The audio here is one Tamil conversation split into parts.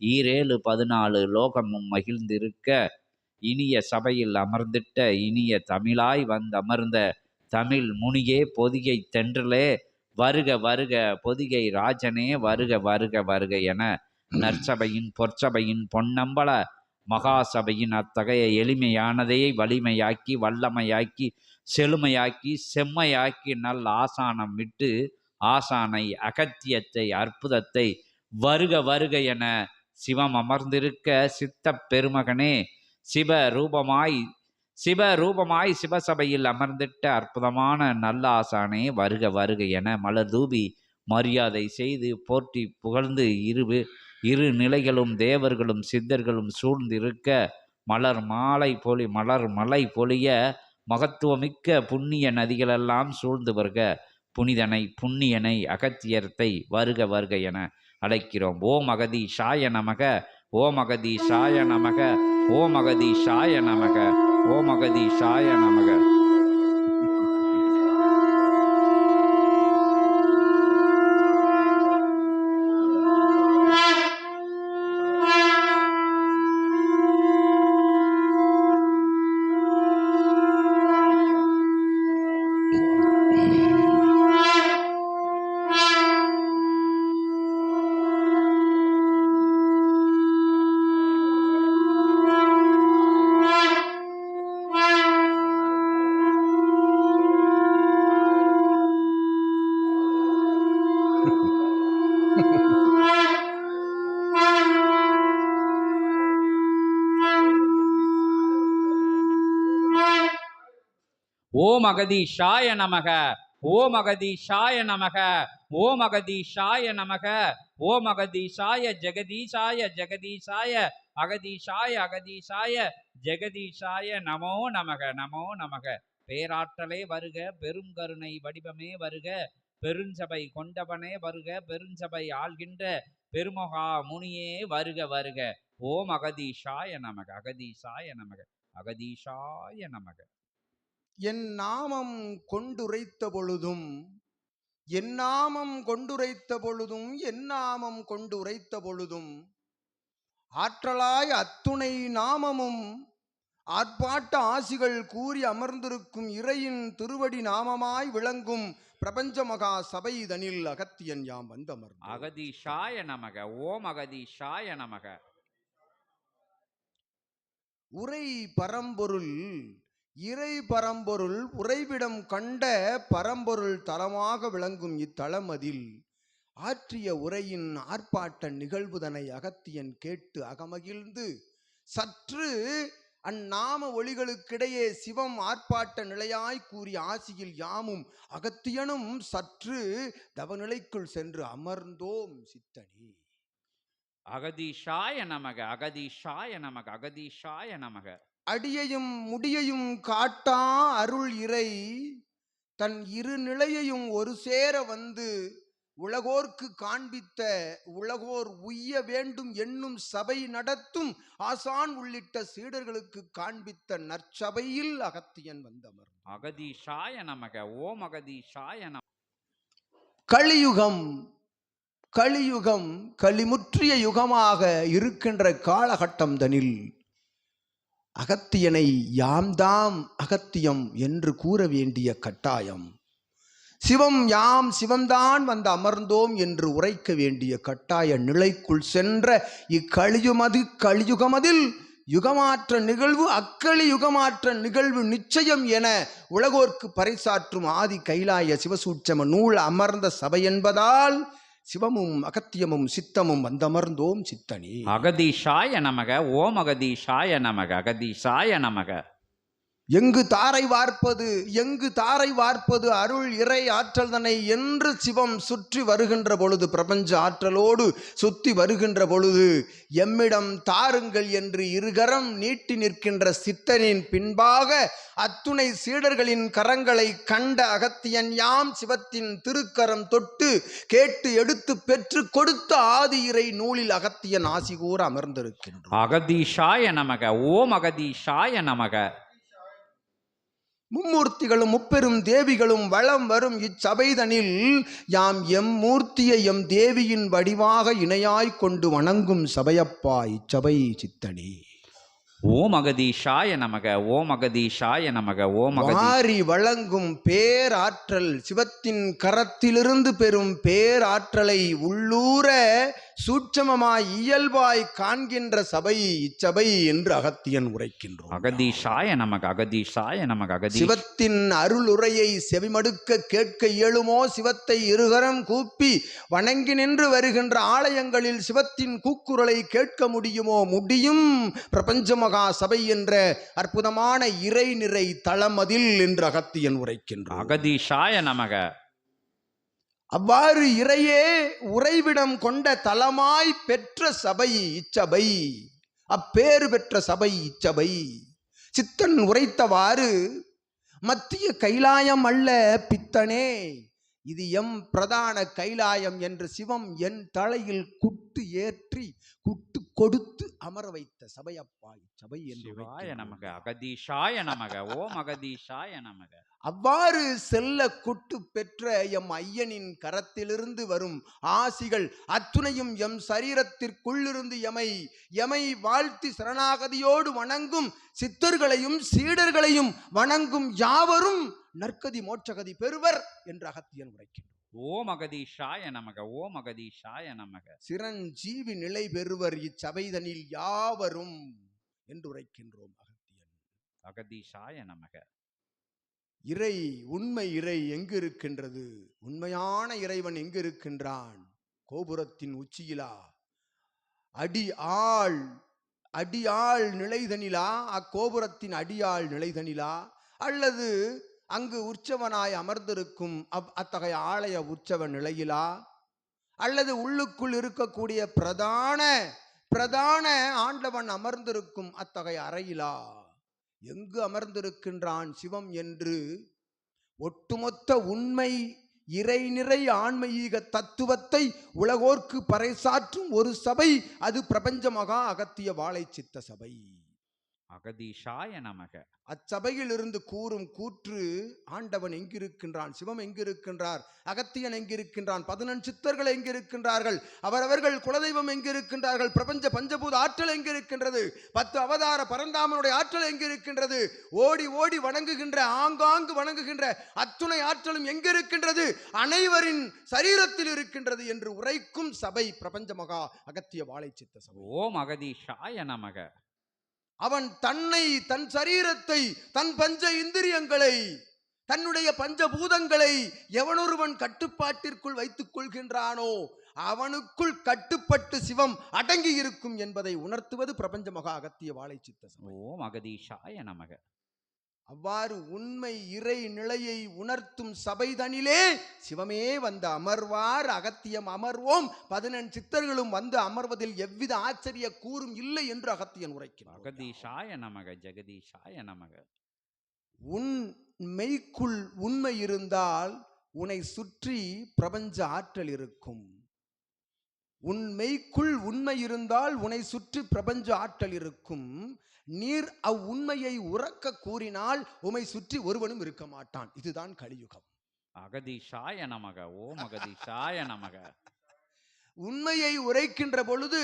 ஈரேழு பதினாலு லோகமும் மகிழ்ந்திருக்க இனிய சபையில் அமர்ந்திட்ட இனிய தமிழாய் வந்தமர்ந்த தமிழ் முனியே பொதிகை தென்றலே வருக வருக பொதிகை ராஜனே வருக வருக வருக என நற்சபையின் பொற்சபையின் பொன்னம்பல மகாசபையின் அத்தகைய எளிமையானதையை வலிமையாக்கி வல்லமையாக்கி செழுமையாக்கி செம்மையாக்கி நல் ஆசானம் விட்டு ஆசானை அகத்தியத்தை அற்புதத்தை வருக வருக என சிவம் அமர்ந்திருக்க சித்த பெருமகனே சிவ ரூபமாய் சிவ ரூபமாய் சிவசபையில் அமர்ந்திட்ட அற்புதமான நல்ல ஆசானே வருக வருக என மலர் தூபி மரியாதை செய்து போற்றி புகழ்ந்து இரு இரு நிலைகளும் தேவர்களும் சித்தர்களும் சூழ்ந்திருக்க மலர் மாலை பொலி மலர் மலை பொழிய மகத்துவமிக்க புண்ணிய நதிகளெல்லாம் சூழ்ந்து வருக. புனிதனை புண்ணியனை அகத்தியர்த்தை வருக வருக என அழைக்கிறோம். ஓம் அகதி ஷாய நமக ஓம் அகதி ஷாய நமக ஓம் அகதி ஷாய நமக ஓம் அகதி ஷாய நமக. ஓம் அகதீஷாய நமக ஓம் அகதீஷாய நமக ஓம் அகதீஷாய நமக ஓம் அகதீஷாய ஜெகதீஷாய ஜெகதீஷாய அகதீஷாய அகதீஷாய ஜெகதீஷாய நமோ நமக நமோ நமக. பேராற்றலே வருக பெருங்கருணை வடிவமே வருக பெருஞ்சபை கொண்டவனே வருக பெருஞ்சபை ஆள்கின்ற பெருமகா முனியே வருக வருக. ஓம் அகதீஷாய நமக அகதீஷாய நமக அகதீஷாய நமக. என் நாமம் கொண்டுரைத்த பொழுதும் என் நாமம் கொண்டுரைத்த பொழுதும் என் நாமம் கொண்டுரைத்த பொழுதும் ஆற்றலாய் அத்துணை நாமமும் ஆர்ப்பாட்ட ஆசிகள் கூறி அமர்ந்திருக்கும் இறையின் திருவடி நாமமாய் விளங்கும் பிரபஞ்ச மகா சபை தனில் அகத்தியன் யாம் வந்தமர் அகதீஷாய நமக ஓம் அகதீஷாய நமக. உரை பரம்பொருள் இறை பரம்பொருள் உறைவிடம் கண்ட பரம்பொருள் தலமாக விளங்கும் இத்தலமதில் ஆற்றிய உரையின் ஆர்ப்பாட்ட நிகழ்வுதனை அகத்தியன் கேட்டு அகமகிழ்ந்து சற்று அந்நாம ஒளிகளுக்கிடையே சிவம் ஆர்ப்பாட்ட நிலையாய் கூறிய ஆசியில் யாமும் அகத்தியனும் சற்று தவநிலைக்குள் சென்று அமர்ந்தோம் சித்தனி. அகதீஷாய நமக அகதீஷாய நமக அகதீஷாய நமக. அடியையும் முடியையும் காட்டா அருள் இறை. தன் இரு நிலையையும் ஒரு சேர வந்து உலகோர்க்கு காண்பித்த உலகோர் உய்ய வேண்டும் என்னும் சபை நடத்தும் ஆசான் உள்ளிட்ட சீடர்களுக்கு காண்பித்த நற்சபையில் அகத்தியன் வந்தமர். அகதீஷாய நமக ஓம் அகதீஷாய நம. கலியுகம் கலியுகம் கலிமுற்றிய யுகமாக இருக்கின்ற காலகட்டம் தனில் அகத்தியனை யாம்தாம் அகத்தியம் என்று கூற வேண்டிய கட்டாயம். சிவம் யாம் சிவம்தான் வந்து அமர்ந்தோம் என்று உரைக்க வேண்டிய கட்டாய நிலைக்குள் சென்ற இக்கலியுமது கலியுகமதில் யுகமாற்ற நிகழ்வு அக்களி யுகமாற்ற நிகழ்வு நிச்சயம் என உலகோர்க்கு பறைசாற்றும் ஆதி கைலாய சிவசூட்சம நூல் அமர்ந்த சபை என்பதால் சிவமும் அகத்தியமும் சித்தமும் வந்தமர்ந்தோம் சித்தனி. அகதீஷாய நமக ஓம் அகதீஷாய நமக அகதீஷாய நமக. எங்கு தாரை வார்ப்பது எங்கு தாரை வார்ப்பது அருள் இறை ஆற்றல் தன்னை என்று சிவம் சுற்றி வருகின்ற பொழுது பிரபஞ்ச ஆற்றலோடு சுத்தி வருகின்ற பொழுது எம்மிடம் தாருங்கள் என்று இருகரம் நீட்டி நிற்கின்ற சித்தனின் பின்பாக அத்துணை சீடர்களின் கரங்களை கண்ட அகத்தியன் யாம் சிவத்தின் திருக்கரம் தொட்டு கேட்டு எடுத்து பெற்று கொடுத்த ஆதி இறை நூலில் அகத்தியன் ஆசி கூற அமர்ந்திருக்கின்றோம் அகதீஷாய நமக ஓம் அகதீஷாய நமக. மும்மூர்த்திகளும் முப்பெரும் தேவிகளும் வளம் வரும் இச்சபைதனில் யாம் எம் மூர்த்தியை எம் தேவியின் வடிவாக இணையாய்க் கொண்டு வணங்கும் சபையப்பா இச்சபை சித்தனே. ஓம் அகதீஷாய நமக ஓம் அகதீஷாய நமக ஓம் வாரி வழங்கும் பேராற்றல் சிவத்தின் கரத்திலிருந்து பெறும் பேராற்றலை உள்ளூர சூட்சமமாய் இயல்பாய் காண்கின்ற சபை இச்சபை என்று அகத்தியன் உரைக்கின்றோம். அகதீஷாய நமக அகதீஷாய நமக அகதி சிவத்தின் அருளுரையை செவிமடுக்க கேட்க இயலுமோ? சிவத்தை இருகரம் கூப்பி வணங்கி நின்று வருகின்ற ஆலயங்களில் சிவத்தின் கூக்குரலை கேட்க முடியுமோ? முடியும். பிரபஞ்ச மகா சபை என்ற அற்புதமான இறை நிறை தளமதில் என்று அகத்தியன் உரைக்கின்றான். அகதீஷாய நமக. அவ்வாறு இறையே உறைவிடம் கொண்ட தலமாய் பெற்ற சபை இச்சபை. அப்பேறு பெற்ற சபை இச்சபை. சித்தன் உரைத்தவாறு மத்திய கைலாயம் அல்ல பித்தனே இது எம் பிரதான கைலாயம் என்று சிவம் என் தலையில் குட்டு ஏற்றி குட்டு கொடுத்து அமர வைத்த சபையப்பா இச்சபை என்று சிவாய உரைக்கின்றான். நமக அகதீஷாய நமக ஓம் அகதீஷாய நமக அவ்வாறு செல்ல குட்டு பெற்ற எம் ஐயனின் கரத்திலிருந்து வரும் ஆசிகள் அத்துணையும் எம் சரீரத்திற்குள்ளிருந்து எமை எமை வாழ்த்தி சரணாகதியோடு வணங்கும் சித்தர்களையும் சீடர்களையும் வணங்கும் யாவரும் நற்கதி மோட்சகதி பெறுவர் என்று அகத்தியன் உரைக்கின்றார் ஓம் அகதீஷாய நமக ஓம் அகதீஷாய நமக. சிரஞ்சீவி நிலை பெறுவர் இச்சபைதனில் யாவரும் என்று உரைக்கின்றோம் அகத்தியன். அகதீஷாய நமக. இறை உண்மை இறை எங்கு இருக்கின்றது உண்மையான இறைவன் எங்கு இருக்கின்றான் கோபுரத்தின் உச்சியிலா? அடி ஆள் அடியாள் நிலைதனிலா? அக்கோபுரத்தின் அடியாள் நிலைதனிலா? அல்லது அங்கு உற்சவனாய் அமர்ந்திருக்கும் அவ் அத்தகைய ஆலய உற்சவ நிலையிலா? அல்லது உள்ளுக்குள் இருக்கக்கூடிய பிரதான பிரதான ஆண்டவன் அமர்ந்திருக்கும் அத்தகைய அறையிலா? எங்கு அமர்ந்திருக்கின்றான் சிவம் என்று ஒட்டுமொத்த உண்மை இறைநிறை ஆன்மீக தத்துவத்தை உலகோர்க்கு பறைசாற்றும் ஒரு சபை அது பிரபஞ்ச மகா அகத்திய வாழை சித்த சபை. அகதீஷாய நமக. அச்சபையில் இருந்து கூறும் கூற்று ஆண்டவன் எங்கிருக்கின்றான்? சிவம் எங்கிருக்கின்றார்? அகத்தியன் எங்கிருக்கின்றான்? பதினெண் சித்தர்கள் எங்கிருக்கின்றார்கள்? அவரவர்கள் குலதெய்வம் எங்கிருக்கின்றார்கள்? பிரபஞ்ச பஞ்சபூத ஆற்றல் எங்கிருக்கின்றது? பத்து அவதார பரந்தாமனுடைய ஆற்றல் எங்கிருக்கின்றது? ஓடி ஓடி வணங்குகின்ற ஆங்காங்கு வணங்குகின்ற அத்துணை ஆற்றலும் எங்கிருக்கின்றது? அனைவரின் சரீரத்தில் இருக்கின்றது என்று உரைக்கும் சபை பிரபஞ்ச மகா அகத்திய வாழை சித்த சபை. ஓம் அகதீஷாய நமக. அவன் தன்னை தன் சரீரத்தை தன் பஞ்ச இந்திரியங்களை தன்னுடைய பஞ்சபூதங்களை எவனொருவன் கட்டுப்பாட்டிற்குள் வைத்துக் கொள்கின்றானோ அவனுக்குள் கட்டுப்பட்டு சிவம் அடங்கி இருக்கும் என்பதை உணர்த்துவது பிரபஞ்ச மகா அகத்திய வாழை சித்த சபை ஓம் அகதீஷாய நமக. அவ்வாறு உண்மை இறை நிலையை உணர்த்தும் சபைதனிலே சிவமே வந்து அமர்வார் அகத்தியம் அமர்வோம். பதினெண் சித்தர்களும் வந்து அமர்வதில் எவ்வித ஆச்சரிய கூறும் இல்லை என்று அகத்தியன் உரைக்கிறார் அகதீஷாய நமக ஜெகதீஷாய நமக. உன் மெய்க்குள் உண்மை இருந்தால் உன்னை சுற்றி பிரபஞ்ச ஆற்றல் இருக்கும். உன் மெய்க்குள் உண்மை இருந்தால் உன்னை சுற்றி பிரபஞ்ச ஆற்றல் இருக்கும். நீர் அவ்வுண்மையை உறக்க கூறினால் உமை சுற்றி ஒருவனும் இருக்க மாட்டான். இதுதான் கலியுகம். அகதீஷாய நமக ஓம் அகதீஷாய நமக. உண்மையை உரைக்கின்ற பொழுது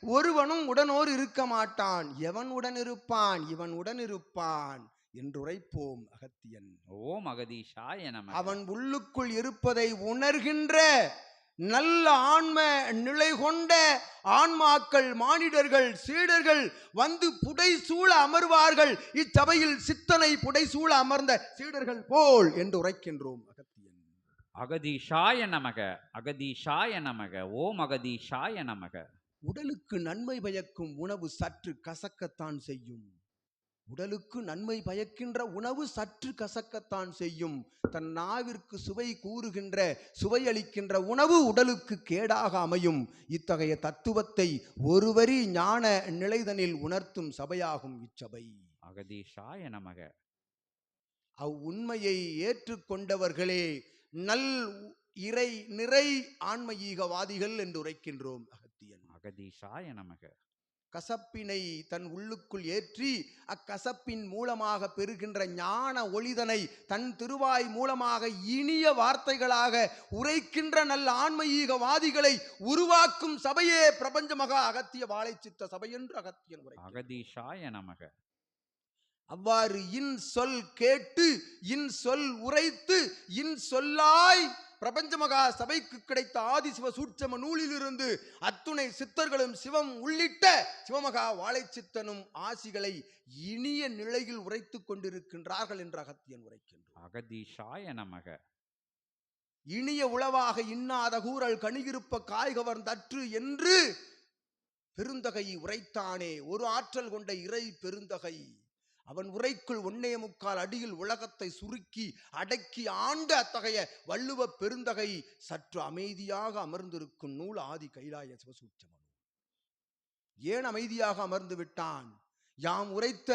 ஒருவனும் உடனோர் இருக்க மாட்டான். எவன் உடன் இருப்பான்? இவன் உடன் இருப்பான் என்று உரைப்போம் அகத்தியன். ஓம் அகதீஷாய நமக. அவன் உள்ளுக்குள் இருப்பதை உணர்கின்ற நல்ல ஆன்ம நிலை கொண்ட ஆன்மாக்கள் மானிடர்கள் சீடர்கள் வந்து புடைசூழ அமர்வார்கள். இச்சபையில் சித்தனை புடைசூழ அமர்ந்த சீடர்கள் போல் என்று உரைக்கின்றோம் அகத்தியன். அகதீஷாய நமக அகதீஷாய நமக ஓம் அகதீஷாய நமக. உடலுக்கு நன்மை பயக்கும் உணவு சற்று கசக்கத்தான் செய்யும். உடலுக்கு நன்மை பயக்கின்ற உணவு சற்று கசக்கத்தான் செய்யும். தன் நாவிற்கு சுவை கூறுகின்ற சுவையளிக்கின்ற உணவு உடலுக்கு கேடாக அமையும். இத்தகைய தத்துவத்தை ஒருவரி ஞான நிலைதனில் உணர்த்தும் சபையாகும் இச்சபை. அகதீஷாய நமக. அவ்வுண்மையை ஏற்றுக்கொண்டவர்களே நல் இறை நிறை ஆன்மீகவாதிகள் என்று உரைக்கின்றோம் அகத்தியன். அகதீஷாய நமக. கசப்பினை தன் உள்ளுக்குள் ஏற்றி அக்கசப்பின் மூலமாக பெறுகின்ற ஞான ஒளிதனை தன் திருவாய் மூலமாக இனிய வார்த்தைகளாக உரைக்கின்ற நல்ல ஆன்மீகவாதிகளை உருவாக்கும் சபையே பிரபஞ்ச மகா அகத்திய வாழைச்சித்த சபை என்று அகத்தியன் உரை அகதீஷாய நமக. அவ்வாறு இன் சொல் கேட்டு இன் சொல் உரைத்து இன் சொல்லாய் பிரபஞ்ச மகா சபைக்கு கிடைத்த ஆதி சிவ சூட்சம நூலிலிருந்து அத்துணை சித்தர்களும் சிவம் உள்ளிட்ட சிவமகா வாழைச்சித்தனும் ஆசிகளை இனிய நிலையில் உரைத்துக் கொண்டிருக்கின்றார்கள் என்று அகத்தியன் உரைக்கின்றோம் அகதீஷாய நமக. இனிய உளவாக இன்னாத கூறல் கணிகிருப்ப காய்கவர்ந்தற்று என்று பெருந்தகை உரைத்தானே ஒரு ஆற்றல் கொண்ட இறை பெருந்தகை. அவன் உரைக்குள் ஒன்னே முக்கால் அடியில் உலகத்தை சுருக்கி அடக்கி ஆண்ட அத்தகைய வள்ளுவ பெருந்தகை சற்று அமைதியாக அமர்ந்திருக்கும் நூல் ஆதி கைலாய சிவசூட்சமம் ஏன் அமைதியாக அமர்ந்து விட்டான்? யாம் உரைத்த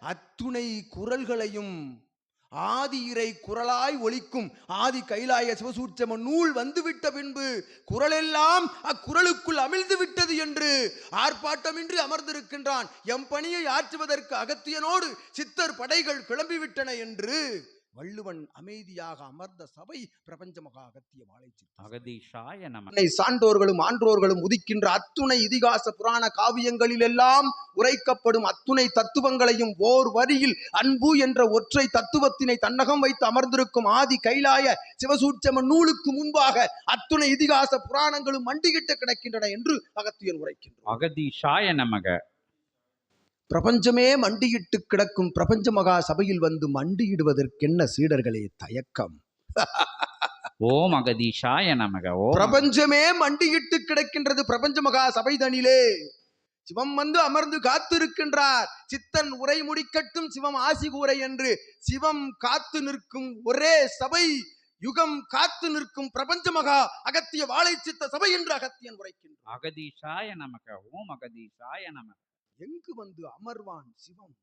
அத்துணை குரல்களையும் ஆதி இறை குரலாய் ஒலிக்கும். ஆதி கைலாய சிவசூட்சம நூல் வந்துவிட்ட பின்பு குரலெல்லாம் அக்குரலுக்குள் அமிழ்ந்து விட்டது என்று ஆர்ப்பாட்டமின்றி அமர்ந்திருக்கின்றான். எம் பணியை ஆற்றுவதற்கு அகத்தியனோடு சித்தர் படைகள் கிளம்பிவிட்டன என்று வள்ளுவன் அமைதியாக அமர்ந்த சபை பிரபஞ்ச மகா அகத்திய அன்னை சான்றோர்களும் ஆன்றோர்களும் உதிக்கின்ற அத்துணை இதிகாச புராண காவியங்களில் எல்லாம் உரைக்கப்படும் அத்துணை தத்துவங்களையும் ஓர் வரியில் அன்பு என்ற ஒற்றை தத்துவத்தினை தன்னகம் வைத்து அமர்ந்திருக்கும் ஆதி கைலாய சிவசூட்சம நூலுக்கு முன்பாக அத்துணை இதிகாச புராணங்களும் மண்டிகிட்டு கிடக்கின்றன என்று அகத்தியன் உரைக்கின்றோம் அகதீஷாய நமக. பிரபஞ்சமே மண்டியிட்டு கிடக்கும் பிரபஞ்ச மகா சபையில் வந்து மண்டியிடுவதற்கென்ன சீடர்களே தயக்கம்? ஓம் அகதீஷாய நமக ஓம் பிரபஞ்சமே மண்டியிட்டு கிடக்கின்றது பிரபஞ்ச மகா சபைதனிலே. சிவம் வந்து அமர்ந்து காத்திருக்கின்றார். சித்தன் உரை முடிக்கட்டும் சிவம் ஆசி கூரை என்று. சிவம் காத்து நிற்கும் ஒரே சபை யுகம் காத்து நிற்கும் பிரபஞ்ச மகா அகத்திய வாழை சித்த சபை என்று அகத்தியன் உரைக்கின்றார். அகதீஷாய நமக ஓம் அகதீஷாய நமக. எங்கு வந்து அமர்வான் சிவம்?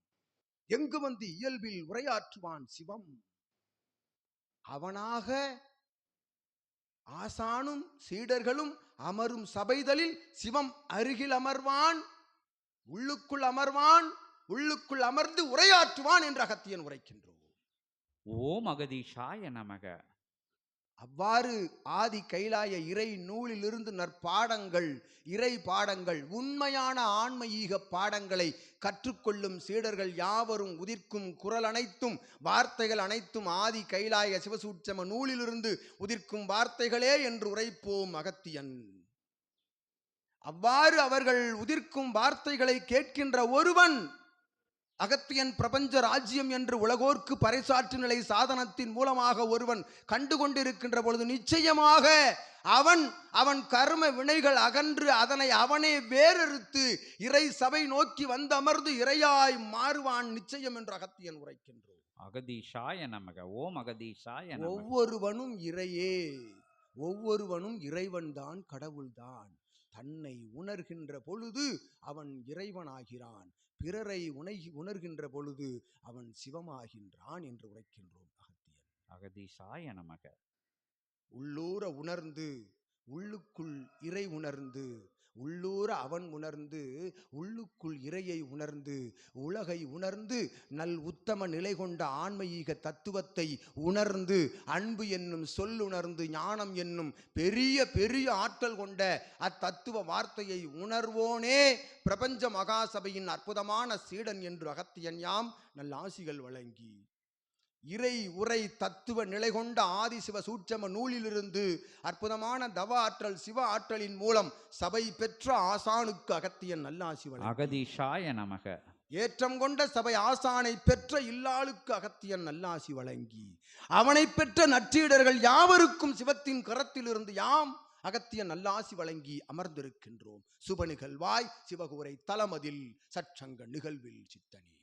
எங்கு வந்து இயல்பில் உரையாற்றுவான் சிவம்? அவனாக ஆசானும் சீடர்களும் அமரும் சபைதலில் சிவம் அருகில் அமர்வான் உள்ளுக்குள் அமர்வான் உள்ளுக்குள் அமர்ந்து உரையாற்றுவான் என்று அகத்தியன் உரைக்கின்றோம். ஓம் அகதீஷாய நமக. அவ்வாறு ஆதி கைலாய இறை நூலிலிருந்து நற்பாடங்கள் இறை பாடங்கள் உண்மையான ஆன்மீக பாடங்களை கற்றுக்கொள்ளும் சீடர்கள் யாவரும் உதிர்க்கும் குரல் அனைத்தும் வார்த்தைகள் அனைத்தும் ஆதி கைலாய சிவசூட்சம நூலிலிருந்து உதிர்க்கும் வார்த்தைகளே என்று உரைப்போம் அகத்தியன். அவ்வாறு அவர்கள் உதிர்க்கும் வார்த்தைகளை கேட்கின்ற ஒருவன் அகத்தியன் பிரபஞ்ச ராஜ்யம் என்று உலகோர்க்கு பறைசாற்று நிலை சாதனத்தின் மூலமாக ஒருவன் கண்டு கொண்டிருக்கின்ற பொழுது நிச்சயமாக அவன் அவன் கர்ம வினைகள் அகன்று அதனை அவனே வேறறுத்து இறை சபை நோக்கி வந்து அமர்ந்து இறையாய் மாறுவான் நிச்சயம் என்று அகத்தியன் உரைக்கின்றோம் அகதீஷாய நமக ஓம் அகதீஷாய ஒவ்வொருவனும் இறையே ஒவ்வொருவனும் இறைவன்தான் கடவுள்தான். தன்னை உணர்கின்ற பொழுது அவன் இறைவனாகிறான். பிறரை உணை உணர்கின்ற பொழுது அவன் சிவமாகின்றான் என்று உரைக்கின்றோம் அகத்தியன் அகதீஷாய நமக. உள்ளூர உணர்ந்து உள்ளுக்குள் இறை உணர்ந்து உள்ளூர அவன் உணர்ந்து உள்ளுக்குள் இறையை உணர்ந்து உலகை உணர்ந்து நல் உத்தம நிலை கொண்ட ஆன்மீக தத்துவத்தை உணர்ந்து அன்பு என்னும் சொல் உணர்ந்து ஞானம் என்னும் பெரிய பெரிய ஆற்றல் கொண்ட அத்தத்துவ வார்த்தையை உணர்வோனே பிரபஞ்ச மகாசபையின் அற்புதமான சீடன் என்று அகத்தியன் யாம் நல் ஆசிகள் வழங்கி. இறை உரை தத்துவ நிலை கொண்ட ஆதிசிவ சூட்சம நூலிலிருந்து அற்புதமான தவ ஆற்றல் சிவ ஆற்றலின் மூலம் சபை பெற்ற ஆசானுக்கு அகத்தியன் நல்லாசி வழங்கி அகதீஷாய நமக. ஏற்றம் கொண்ட சபை ஆசானை பெற்ற இல்லாளுக்கு அகத்தியன் நல்லாசி வழங்கி அவனை பெற்ற நற்றீடர்கள் யாவருக்கும் சிவத்தின் கரத்திலிருந்து யாம் அகத்திய நல்லாசி வழங்கி அமர்ந்திருக்கின்றோம். சுப நிகழ்வாய் சிவகுரை தலமதில் சற்றங்க நிகழ்வில் சித்தனே.